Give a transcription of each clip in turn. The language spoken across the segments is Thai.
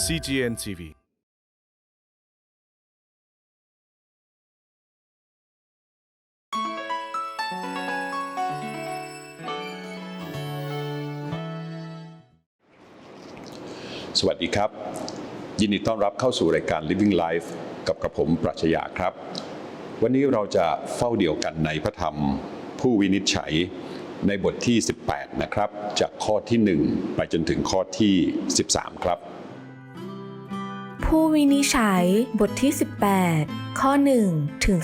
CGN TV สวัสดีครับ ยินดีต้อนรับเข้าสู่รายการ Living Life กับกระผมปรัชญาครับ วันนี้เราจะเฝ้าเดี่ยวกันในพระธรรม ผู้วินิจฉัยในบทที่ 18 นะครับ จากข้อที่ 1 ไปจนถึงข้อที่ 13 ครับ ผู้วินิจฉัยบทที่ 18 ข้อ 1 ถึง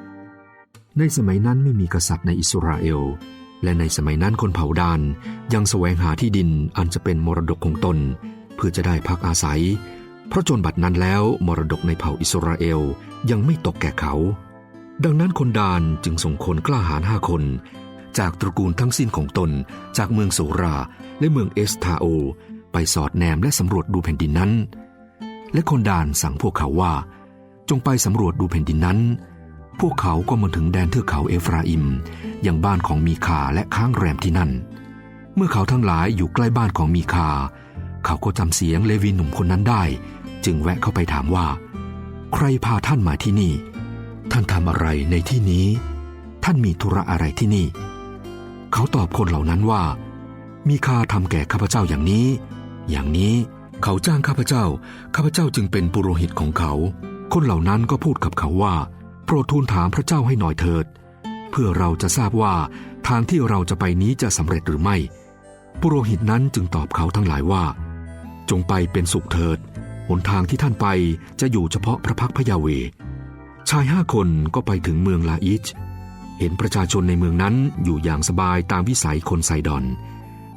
13 ในสมัยนั้นไม่มีกษัตริย์ในอิสราเอล และในสมัยนั้นคนเผ่าดานยังแสวงหาที่ดินอันจะเป็นมรดกของตน เพื่อจะได้พักอาศัย เพราะจนบัดนั้นแล้วมรดกในเผ่าอิสราเอลยังไม่ตกแก่เขา ดังนั้นคนดานจึงส่งคนกล้าหาญห้าคน จากตระกูลทั้งสิ้นของตน จากเมืองโสราและเมืองเอสทาโอ ไปสอดแนมและสำรวจดูแผ่นดินนั้น และคนดานสั่งพวกเขาว่า จงไปสำรวจดูแผ่นดินนั้น พวกเขาก็มาถึงแดนเทือกเขาเอฟราอิมอยังบ้านของมีคาและค้างแรมที่นั่น เมื่อเขาทั้งหลายอยู่ใกล้บ้านของมีคา เขาก็จำเสียงเลวีหนุ่มคนนั้นได้ จึงแวะเข้าไปถามว่า ใครพาท่านมาที่นี่ ท่านทำอะไรในที่นี้ ท่านมีธุระอะไรที่นี่ เขาตอบคนเหล่านั้นว่า มีคาทำแก่ข้าพเจ้าอย่างนี้ อย่างนี้ เขาจ้างข้าพเจ้า ข้าพเจ้าจึงเป็นปุโรหิตของเขา คนเหล่านั้นก็พูดกับเขาว่า โปรดทูลถามพระเจ้าให้หน่อยเถิด เพื่อเราจะทราบว่าทางที่เราจะไปนี้จะสำเร็จหรือไม่ ปุโรหิตนั้นจึงตอบเขาทั้งหลายว่า จงไปเป็นสุขเถิด หนทางที่ท่านไปจะอยู่เฉพาะพระพักพระยาเว ชายห้าคนก็ไปถึงเมืองลาอิช เห็นประชาชนในเมืองนั้นอยู่อย่างสบายตามวิสัยคนไซดอน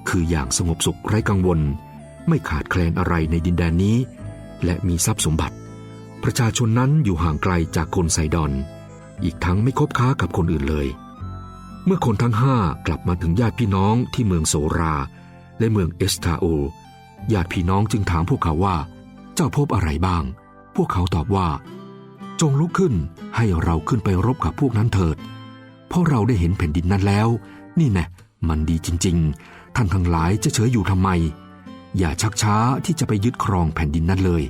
คืออย่างสงบสุขไร้กังวล ไม่ขาดแคลนอะไรในดินแดนนี้ และมีทรัพย์สมบัติ ประชาชนนั้นอยู่ห่างไกลจากคนไซดอน อีกทั้งไม่คบค้ากับคนอื่นเลย เมื่อคนทั้งห้ากลับมาถึงญาติพี่น้องที่เมืองโสรา และเมืองเอสทาโอญาติพี่น้องจึงถามพวกเขาว่า เจ้าพบอะไรบ้าง พวกเขาตอบว่า จงลุกขึ้นให้เราขึ้นไปรบกับพวกนั้นเถิด เพราะเราได้เห็นแผ่นดินนั้นแล้ว นี่แน่มันดีจริง ๆ ท่านทั้งหลายจะเฉยอยู่ทำไม อย่าชักช้าที่จะไปยึดครองแผ่นดินนั้นเลย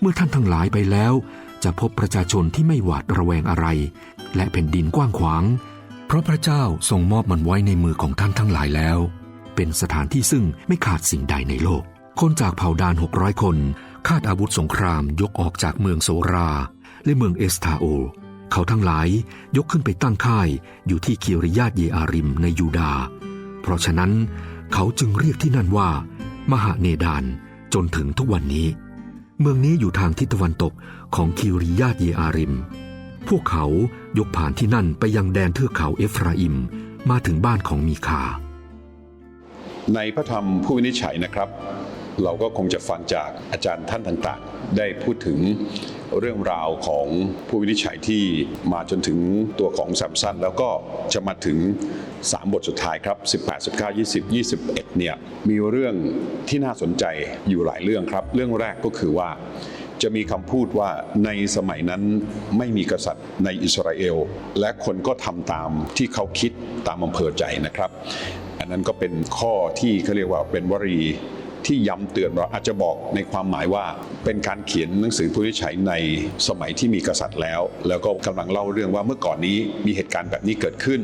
เมื่อท่านทั้งหลายไปแล้ว จะพบประชาชนที่ไม่หวาดระแวงอะไร และแผ่นดินกว้างขวาง เพราะพระเจ้าทรงมอบมันไว้ในมือของท่านทั้งหลายแล้ว เป็นสถานที่ซึ่งไม่ขาดสิ่งใดในโลก คนจากเผ่าดานหกร้อยคนคาดอาวุธสงครามยกออกจากเมืองโซรา และเมืองเอสทาโอ เขาทั้งหลายยกขึ้นไปตั้งค่ายอยู่ที่คิริยาตเยอาริมในยูดา เพราะฉะนั้นเขาจึงเรียกที่นั่นว่า มหาเนดานจนถึงทุกวันนี้ เมืองนี้อยู่ทางทิศตะวันตกของคิริยาตเยอาริม พวกเขายกผ่านที่นั่นไปยังแดนเทือกเขาเอฟราอิมมาถึงบ้านของมีคา ในพระธรรมผู้วินิจฉัยนะครับ เราก็คงจะฟังจากอาจารย์ท่านต่างๆ ได้พูดถึงเรื่องราวของผู้วินิจฉัยที่มาจนถึงตัวของแซมสันแล้วก็จะมาถึง 3 บทสุดท้ายครับ 18 19 20 21 เนี่ยมีเรื่องที่น่าสนใจอยู่หลายเรื่องครับ เรื่องแรกก็คือว่าจะมีคำพูดว่าในสมัยนั้นไม่มีกษัตริย์ในอิสราเอล และคนก็ทำตามที่เขาคิดตามอำเภอใจนะครับ อันนั้นก็เป็นข้อที่เขาเรียกว่าเป็นวลี ที่ย้ำเตือนเราอาจจะบอกในความหมายว่าเป็นการเขียนหนังสือผู้วิจัยในสมัยที่มีกษัตริย์แล้ว แล้วก็กำลังเล่าเรื่องว่าเมื่อก่อนนี้มีเหตุการณ์แบบนี้เกิดขึ้น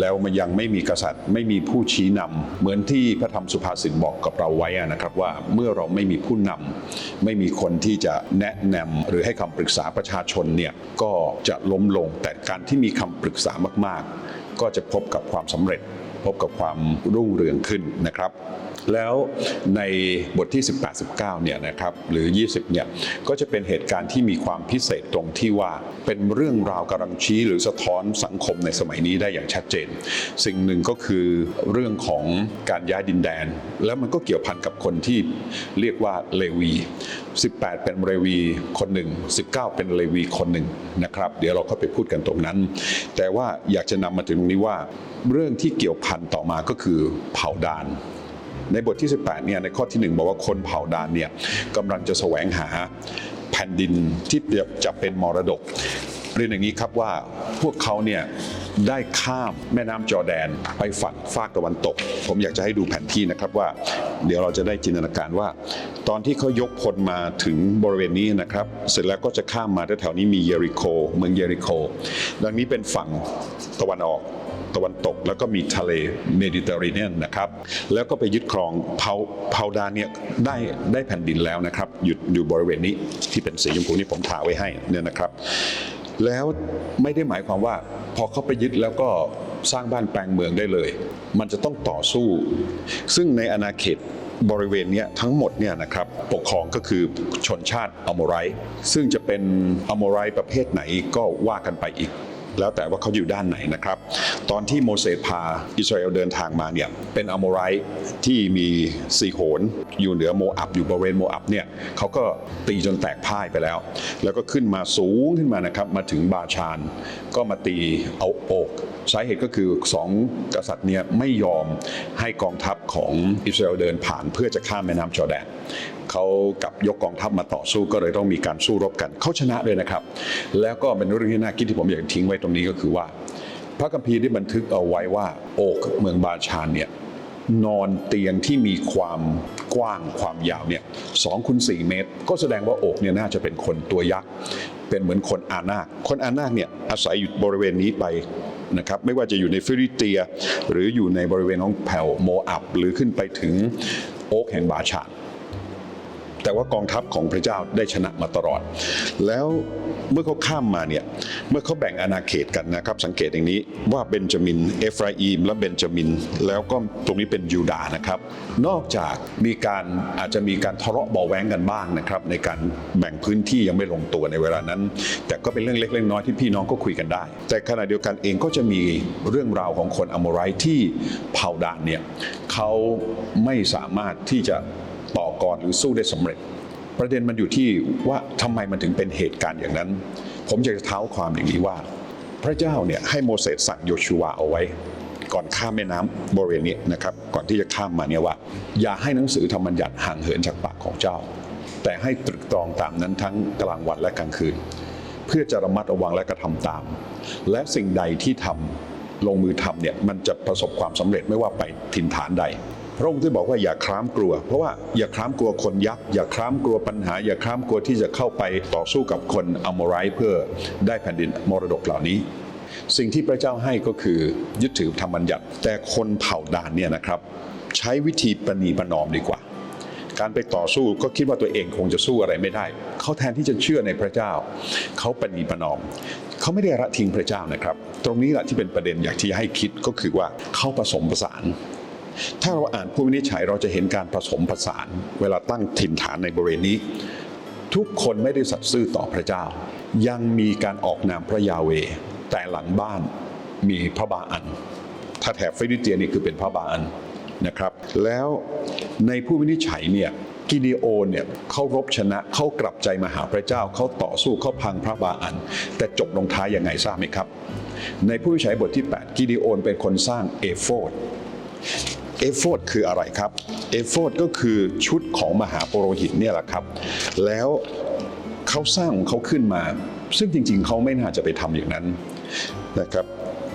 แล้วมันยังไม่มีกษัตริย์ ไม่มีผู้ชี้นำเหมือนที่พระธรรมสุภาษิตบอกกับเราไว้นะครับว่าเมื่อเราไม่มีผู้นำไม่มีคนที่จะแนะนำหรือให้คำปรึกษาประชาชนเนี่ยก็จะล้มลง แต่การที่มีคำปรึกษามาก ๆ ก็จะพบกับความสำเร็จ พบกับความรุ่งเรืองขึ้นนะครับ แล้วในบทที่ 18 19เนี่ยนะครับหรือ 20เนี่ยก็จะเป็นเหตุการณ์ที่มีความพิเศษตรงที่ว่าเป็นเรื่องราวกำลังชี้หรือสะท้อนสังคมในสมัยนี้ได้อย่างชัดเจน สิ่งหนึ่งก็คือเรื่องของการย้ายดินแดน แล้วมันก็เกี่ยวพันกับคนที่เรียกว่าเลวี 18 เป็นเลวีคนหนึ่ง 19 เป็นเลวีคนหนึ่งนะครับ เดี๋ยวเราก็ไปพูดกันตรงนั้น แต่ว่าอยากจะนำมาถึงตรงนี้ว่าเรื่องที่เกี่ยวพันต่อมาก็คือเผ่าดาน ในบทที่ 18เนี่ยในข้อที่ 1 บอกว่าคนเผ่าดานเนี่ยกำลังจะแสวงหาแผ่นดินที่จะเป็นมรดกเรียนอย่างนี้ครับว่าพวกเขาเนี่ยได้ข้ามแม่น้ำจอแดนไปฝั่งฝากตะวันตก ผมอยากจะให้ดูแผนที่นะครับว่า เดี๋ยวเราจะได้จินตนาการว่า ตอนที่เขายกพลมาถึงบริเวณนี้นะครับ เสร็จแล้วก็จะข้ามมาแถวๆนี้มีเยริโค เมืองเยริโค ดังนี้เป็นฝั่งตะวันออก ตะวันตก แล้วก็มีทะเลเมดิเตอร์เรเนียนนะครับ แล้วก็ไปยึดครองเผาเผาดานเนี่ยได้ได้แผ่นดินแล้วนะครับหยุดอยู่บริเวณนี้ที่เป็นสีชมพูนี่ผมทาไว้ให้เนี่ยนะครับ แล้วไม่ได้หมายความว่าพอเขาไปยึดแล้วก็สร้างบ้านแปลงเมืองได้เลย มันจะต้องต่อสู้ ซึ่งในอาณาเขตบริเวณนี้ทั้งหมดเนี่ยนะครับปกครองก็คือชนชาติอโมไรซึ่งจะเป็นอโมไรประเภทไหนก็ว่ากันไปอีก แล้วแต่ว่าเขาอยู่ด้านไหนนะครับ ตอนที่โมเสสพาอิสราเอลเดินทางมาเนี่ยเป็นอโมไรที่มีสีโหนอยู่เหนือโมอับอยู่บริเวณโมอับเนี่ยเขาก็ตีจนแตกพ่ายไปแล้ว แล้วก็ขึ้นมาสูงขึ้นมานะครับมาถึงบาชาน ก็มาตีเอาโอกสาเหตุก็คือสองกษัตริย์เนี่ยไม่ยอมให้กองทัพของอิสราเอลเดินผ่านเพื่อจะข้ามแม่น้ำจอแดน เขากับยกกองทัพมาต่อสู้ก็เลยต้องมีการสู้รบกันเขาชนะเลยนะครับ แล้วก็เป็นเรื่องที่น่าคิดที่ผมอยากทิ้งไว้ตรงนี้ก็คือว่า พระคัมภีร์ได้บันทึกเอาไว้ว่า โอกเมืองบาชานเนี่ยนอนเตียงที่มีความกว้างความยาวเนี่ยสองคูณสี่เมตร ก็แสดงว่าโอกเนี่ยน่าจะเป็นคนตัวยักษ์เป็นเหมือนคนอานาค คนอานาคเนี่ยอาศัยอยู่บริเวณนี้ไปนะครับไม่ว่าจะอยู่ในฟิลิเตีย หรืออยู่ในบริเวณของแผ่วโมอับ หรือขึ้นไปถึงโอกแห่งบาชาน แต่ว่ากองทัพของพระเจ้าได้ชนะมาตลอด แล้วเมื่อเขาข้ามมาเนี่ยเมื่อเขาแบ่งอาณาเขตกันนะครับ สังเกตอย่างนี้ว่าเบนจามิน เอฟราอิมและเบนจามิน แล้วก็ตรงนี้เป็นยูดาห์นะครับ นอกจากมีการอาจจะมีการทะเลาะเบาแว้งกันบ้างนะครับ ในการแบ่งพื้นที่ยังไม่ลงตัวในเวลานั้น แต่ก็เป็นเรื่องเล็กๆน้อยที่พี่น้องก็คุยกันได้ แต่ขณะเดียวกันเองก็จะมีเรื่องราวของคนอโมไรที่เผ่าดานเนี่ยเขาไม่สามารถที่จะ ต่อกรหรือสู้ได้สำเร็จ ประเด็นมันอยู่ที่ว่าทำไมมันถึงเป็นเหตุการณ์อย่างนั้น ผมอยากจะเท้าความอย่างนี้ว่า พระเจ้าเนี่ยให้โมเสสสั่งโยชูวาเอาไว้ ก่อนข้ามแม่น้ำบริเวณนี้นะครับก่อนที่จะข้ามมาเนี่ยว่า อย่าให้หนังสือธรรมบัญญัติห่างเหินจากปากของเจ้า แต่ให้ตรึกตรองตามนั้นทั้งกลางวันและกลางคืน เพื่อจะระมัดระวังและกระทำตาม และสิ่งใดที่ทำลงมือทำเนี่ยมันจะประสบความสำเร็จไม่ว่าไปถิ่นฐานใด ระองค์ที่บอกว่าอย่าคร้ามกลัว เพราะว่าอย่าคร้ามกลัวคนยักษ์อย่าคร้ามกลัวปัญหา อย่าคร้ามกลัวที่จะเข้าไปต่อสู้กับคนอโมไรเพื่อได้แผ่นดินมรดกเหล่านี้ สิ่งที่พระเจ้าให้ก็คือยึดถือธรรมบัญญัติ แต่คนเผ่าดานเนี่ยนะครับ ใช้วิธีประนีประนอมดีกว่า การไปต่อสู้ก็คิดว่าตัวเองคงจะสู้อะไรไม่ได้ เขาแทนที่จะเชื่อในพระเจ้า เขาปณีประนอมเขาไม่ได้ละทิ้งพระเจ้านะครับ ตรงนี้แหละที่เป็นประเด็นอยากที่ให้คิดก็คือว่าเขาผสมผสาน ถ้าเราอ่านผู้วินิจฉัยเราจะเห็นการผสมผสาน เวลาตั้งถิ่นฐานในบริเวณนี้ ทุกคนไม่ได้สัตย์ซื่อต่อพระเจ้า ยังมีการออกนามพระยาเว แต่หลังบ้านมีพระบาอัน ถ้าแถบฟิลิเตียนนี่คือเป็นพระบาอันนะครับ แล้วในผู้วินิจฉัยเนี่ยกิเดโอนเนี่ยเขารบชนะเขากลับใจมาหาพระเจ้าเขาต่อสู้เขาพังพระบาอัน แต่จบลงท้ายยังไงทราบไหมครับ ในผู้วินิจฉัยบทที่ 8 กิเดโอนเป็นคนสร้างเอโฟด เอโฟดคืออะไรครับ เอโฟดก็คือชุดของมหาปโรหิตเนี่ยแหละครับ แล้วเขาสร้างของเขาขึ้นมา ซึ่งจริง ๆ เขาไม่น่าจะไปทำอย่างนั้นนะครับ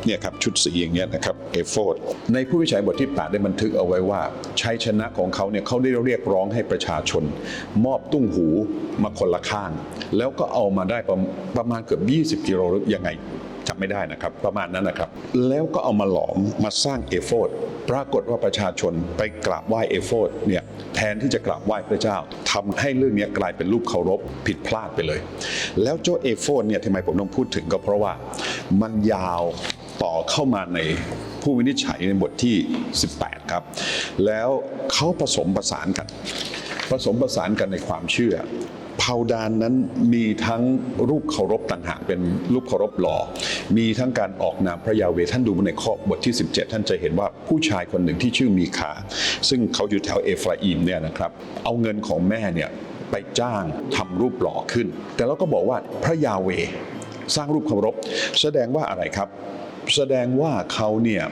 เนี่ยครับชุดสีอย่างเงี้ยนะครับเอโฟดในผู้วิจัยบทที่ 8 ได้บันทึกเอาไว้ว่าชัยชนะของเขาเนี่ยเขาได้เรียกร้องให้ประชาชน มอบตุ้งหูมาคนละข้าง แล้วก็เอามาได้ประประมาณเกือบ 20 กิโลหรือยังไง จำไม่ได้นะครับ ประมาณนั้นนะครับ แล้วก็เอามาหลอมมาสร้างเอโฟดปรากฏว่าประชาชนไปกราบไหว้เอโฟดเนี่ยแทนที่จะกราบไหว้พระเจ้าทำให้เรื่องนี้กลายเป็นรูปเคารพผิดพลาดไปเลย แล้วเจ้าเอโฟดเนี่ยทำไมผมต้องพูดถึงก็เพราะว่ามันยาวต่อเข้ามาในผู้วินิจฉัยในบทที่ 18 ครับ แล้วเขาผสมผสานกัน ผสมผสานกันในความเชื่อาดานนั้นมีทั้งรูปเคารพต่างหากเป็นรูปเคารพหล่อ มีทั้งการออกนามพระยาเวท่านดูในข้อบทที่ 17 ท่านจะเห็นว่าผู้ชายคนหนึ่งที่ชื่อมีคา ซึ่งเขาอยู่แถวเอฟราอิมเนี่ยนะครับ เอาเงินของแม่เนี่ยไปจ้างทำรูปหล่อขึ้น แต่เราก็บอกว่าพระยาเวสร้างรูปเคารพ แสดงว่าอะไรครับ แสดงว่าเขาเนี่ย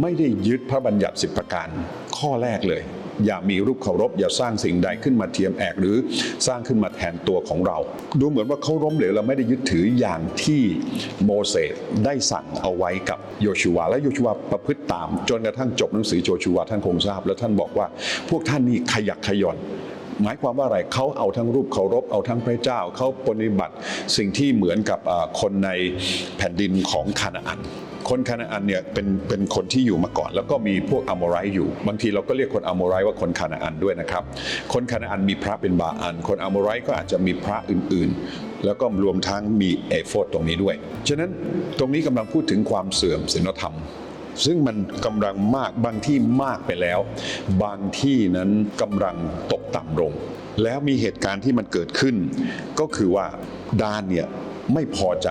ไม่ได้ยึดพระบัญญัติสิบประการข้อแรกเลย อย่ามีรูปเคารพ อย่าสร้างสิ่งใดขึ้นมาเทียมแอกหรือสร้างขึ้นมาแทนตัวของเรา ดูเหมือนว่าเขาล้มเหลวเราไม่ได้ยึดถืออย่างที่โมเสสได้สั่งเอาไว้กับโยชูวาและโยชูวาประพฤติตาม จนกระทั่งจบหนังสือโยชูวาท่านคงทราบ แล้วท่านบอกว่า พวกท่านนี่ขยักขย่อนหมายความว่าอะไรเขาเอาทั้งรูปเคารพ เอาทั้งพระเจ้าเขาปฏิบัติสิ่งที่เหมือนกับคนในแผ่นดินของคานาอัน คนคานาอันเนี่ยเป็นเป็นคนที่อยู่มาก่อน แล้วก็มีพวกอโมไรอยู่ บางทีเราก็เรียกคนอโมไรว่าคนคานาอันด้วยนะครับ คนคานาอันมีพระเป็นบาอัน คนอโมไรก็อาจจะมีพระอื่นๆ แล้วก็รวมทั้งมีเอโฟดตรงนี้ด้วย ฉะนั้นตรงนี้กำลังพูดถึงความเสื่อมศีลธรรมซึ่งมันกำลังมากบางที่มากไปแล้ว บางที่นั้นกำลังตกต่ำลง แล้วมีเหตุการณ์ที่มันเกิดขึ้น ก็คือว่าดานเนี่ยไม่พอใจ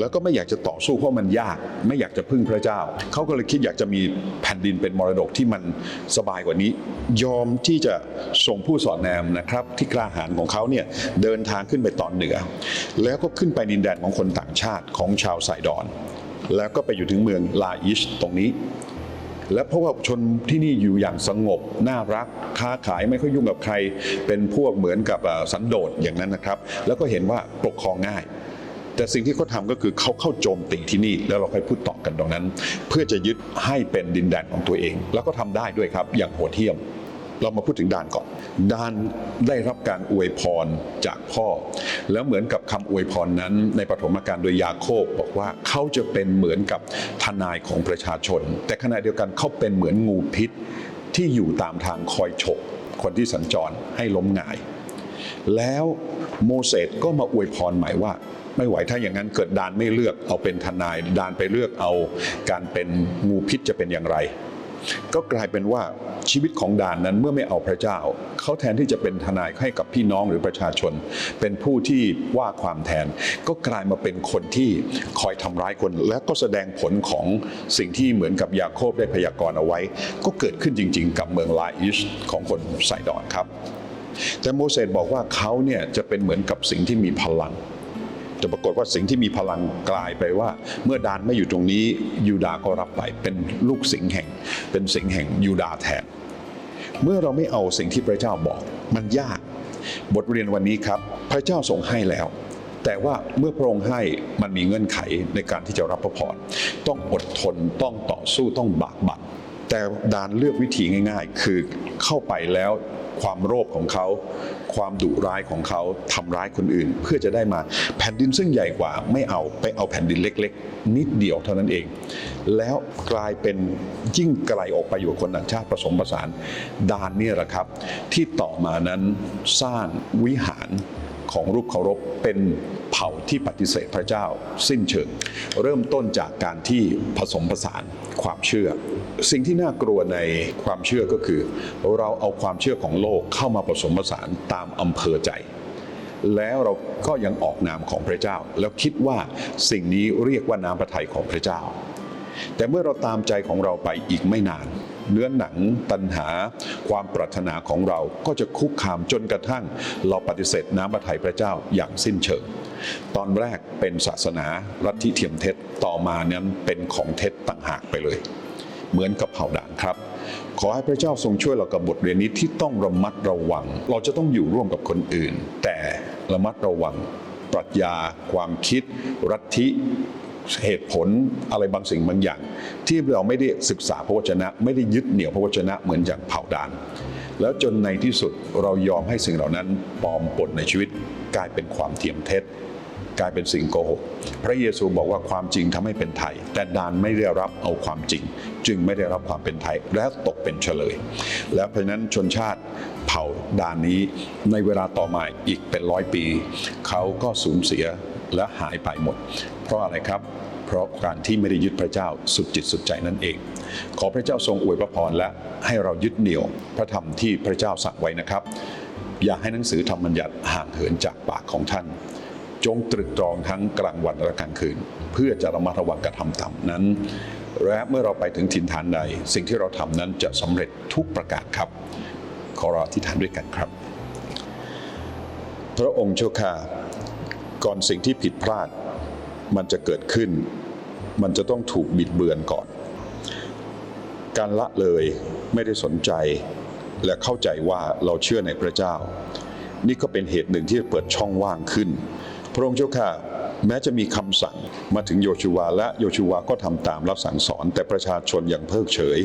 แล้วก็ไม่อยากจะต่อสู้เพราะมันยาก ไม่อยากจะพึ่งพระเจ้า เขาก็เลยคิดอยากจะมีแผ่นดินเป็นมรดกที่มันสบายกว่านี้ ยอมที่จะส่งผู้สอนแนมนะครับ ที่กล้าหาญของเขาเนี่ยเดินทางขึ้นไปตอนเหนือ แล้วก็ขึ้นไปดินแดนของคนต่างชาติของชาวไซดอน แล้วก็ไปอยู่ถึงเมืองลาอิชตรงนี้และเพราะว่าชนที่นี่อยู่อย่างสงบ น่ารัก ค้าขายไม่ค่อยยุ่งกับใคร เป็นพวกเหมือนกับสันโดษอย่างนั้นนะครับ แล้วก็เห็นว่าปกครองง่าย แต่สิ่งที่เขาทำก็คือเขาเข้าโจมตีที่นี่ แล้วเราค่อยพูดต่อกันตรงนั้น เพื่อจะยึดให้เป็นดินแดนของตัวเอง แล้วก็ทำได้ด้วยครับอย่างโหดเหี้ยมเรามาพูดถึงดานก่อน ดานได้รับการอวยพรจากพ่อ แล้วเหมือนกับคำอวยพรนั้น ในปฐมกาลโดยยาโคบบอกว่าเขาจะเป็นเหมือนกับทนายของประชาชน แต่ขณะเดียวกันเขาเป็นเหมือนงูพิษที่อยู่ตามทางคอยฉกคนที่สัญจรให้ล้มหงาย แล้วโมเสสก็มาอวยพรใหม่ว่า ไม่ไหวถ้าอย่างนั้นเกิดดานไม่เลือกเอาเป็นทนาย ดานไปเลือกเอาการเป็นงูพิษจะเป็นอย่างไร ก็กลายเป็นว่าชีวิตของดานนั้นเมื่อไม่เอาพระเจ้า เขาแทนที่จะเป็นทนายให้กับพี่น้องหรือประชาชน เป็นผู้ที่ว่าความแทน ก็กลายมาเป็นคนที่คอยทำร้ายคน และก็แสดงผลของสิ่งที่เหมือนกับยาโคบได้พยากรณ์เอาไว้ ก็เกิดขึ้นจริง ๆ กับเมืองลาอิชของคนไซดอนครับ แต่โมเสสบอกว่าเขาเนี่ยจะเป็นเหมือนกับสิ่งที่มีพลังจะปรากฏว่าสิ่งที่มีพลังกลายไปว่า เมื่อดานไม่อยู่ตรงนี้ยูดาก็รับไปเป็นลูกสิงแห่ง เป็นสิงแห่งยูดาแทน เมื่อเราไม่เอาสิ่งที่พระเจ้าบอก มันยาก บทเรียนวันนี้ครับ พระเจ้าทรงให้แล้ว แต่ว่าเมื่อพระองค์ให้มันมีเงื่อนไขในการที่จะรับพระพรต้องอดทนต้องต่อสู้ต้องบากบั่นแต่ดานเลือกวิธีง่าย ๆ คือเข้าไปแล้ว ความโลภของเขา ความดุร้ายของเขาทำร้ายคนอื่น เพื่อจะได้มาแผ่นดินซึ่งใหญ่กว่าไม่เอาไปเอาแผ่นดินเล็ก ๆ นิดเดียวเท่านั้นเอง แล้วกลายเป็นยิ่งไกลออกไปอยู่กับคนต่างชาติผสมผสานดานนี่แหละครับ ที่ต่อมานั้นสร้างวิหารของรูปเคารพเป็นเผ่าที่ปฏิเสธพระเจ้าสิ้นเชิง เริ่มต้นจากการที่ผสมผสานความเชื่อ สิ่งที่น่ากลัวในความเชื่อก็คือ เราเอาความเชื่อของโลกเข้ามาผสมผสานตามอำเภอใจ แล้วเราก็ยังออกนามของพระเจ้า แล้วคิดว่าสิ่งนี้เรียกว่าน้ำพระทัยของพระเจ้า แต่เมื่อเราตามใจของเราไปอีกไม่นาน เนื้อหนังตัณหา ความปรารถนาของเราก็จะคุกคามจนกระทั่ง เราปฏิเสธน้ำพระทัยพระเจ้าอย่างสิ้นเชิงตอนแรกเป็นศาสนาลัทธิเทียมเท็จต่อมานั้นเป็นของเท็จต่างหากไปเลย เหมือนกับเผ่าด่างครับ ขอให้พระเจ้าทรงช่วยเรากับบทเรียนนี้ที่ต้องระมัดระวัง เราจะต้องอยู่ร่วมกับคนอื่น แต่ระมัดระวัง ปรัชญา ความคิด รัฐิเหตุผลอะไรบางสิ่งบางอย่าง ที่เราไม่ได้ศึกษาพระวจนะ ไม่ได้ยึดเหนี่ยวพระวจนะเหมือนอย่างเผ่าดาน แล้วจนในที่สุดเรายอมให้สิ่งเหล่านั้นปลอมปนในชีวิตกลายเป็นความเทียมเท็จ กลายเป็นสิ่งโกหก พระเยซูบอกว่าความจริงทำให้เป็นไทย แต่ดานไม่ได้รับเอาความจริง จึงไม่ได้รับความเป็นไทย และตกเป็นเฉลย และเพราะฉะนั้นชนชาติเผ่าดานนี้ในเวลาต่อมาอีกเป็นร้อยปี เขาก็สูญเสียและหายไปหมด เพราะอะไรครับ เพราะการที่ไม่ได้ยึดพระเจ้าสุดจิตสุดใจนั่นเอง ขอพระเจ้าทรงอวยพระพรและให้เรายึดเหนี่ยวพระธรรมที่พระเจ้าสั่งไว้นะครับ อย่าให้หนังสือธรรมบัญญัติห่างเหินจากปากของท่าน จงตรึกตรองทั้งกลางวันและกลางคืน เพื่อจะระมัดระวังกระทำต่ำนั้น และเมื่อเราไปถึงถิ่นฐานใด สิ่งที่เราทำนั้นจะสำเร็จทุกประการครับ ขอเราอธิษฐานด้วยกันครับ พระองค์เจ้าข้าก่อนสิ่งที่ผิดพลาด มันจะเกิดขึ้น มันจะต้องถูกบิดเบือนก่อน การละเลยไม่ได้สนใจ และเข้าใจว่าเราเชื่อในพระเจ้า นี่ก็เป็นเหตุหนึ่งที่เปิดช่องว่างขึ้น พระองค์เจ้าข้าแม้จะมีคำสั่งมาถึงโยชูวาและโยชูวาก็ทำตามรับสั่งสอน แต่ประชาชนยังเพิกเฉย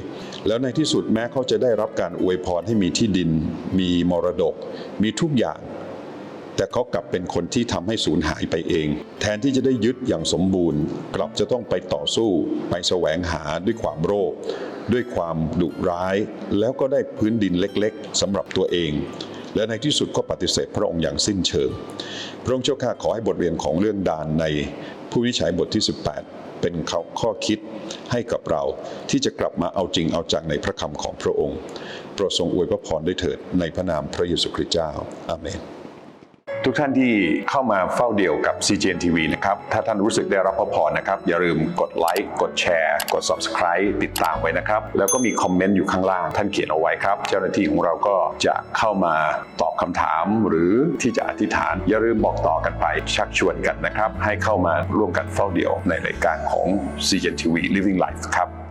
แล้วในที่สุดแม้เขาจะได้รับการอวยพรให้มีที่ดิน มีมรดก มีทุกอย่าง แต่เขากลับเป็นคนที่ทำให้สูญหายไปเอง แทนที่จะได้ยึดอย่างสมบูรณ์ กลับจะต้องไปต่อสู้ ไปแสวงหาด้วยความโลภด้วยความดุร้าย แล้วก็ได้พื้นดินเล็ก ๆสำหรับตัวเอง และในที่สุดก็ปฏิเสธพระองค์อย่างสิ้นเชิง พระองค์เจ้าข้าขอให้บทเรียนของเรื่องดานในผู้วิจัยบทที่ 18 เป็นข้อคิดให้กับเราที่จะกลับมาเอาจริงเอาจังในพระคำของพระองค์ โปรดทรงอวยพระพรด้วยเถิดในพระนามพระเยซูคริสต์เจ้า อาเมน ทุกท่านที่เข้ามาเฝ้าเดี่ยวกับ CGN TV นะครับ ถ้าท่านรู้สึกได้รับพระพรนะครับ อย่าลืมกดไลค์ กดแชร์ กด Subscribe ติดตามไว้นะครับ แล้วก็มีคอมเมนต์อยู่ข้างล่าง ท่านเขียนเอาไว้ครับ เจ้าหน้าที่ของเราก็จะเข้ามาตอบคำถามหรือที่จะอธิษฐาน อย่าลืมบอกต่อกันไป ชักชวนกันนะครับ ให้เข้ามาร่วมกันเฝ้าเดี่ยวในรายการของ CGN TV Living Life ครับ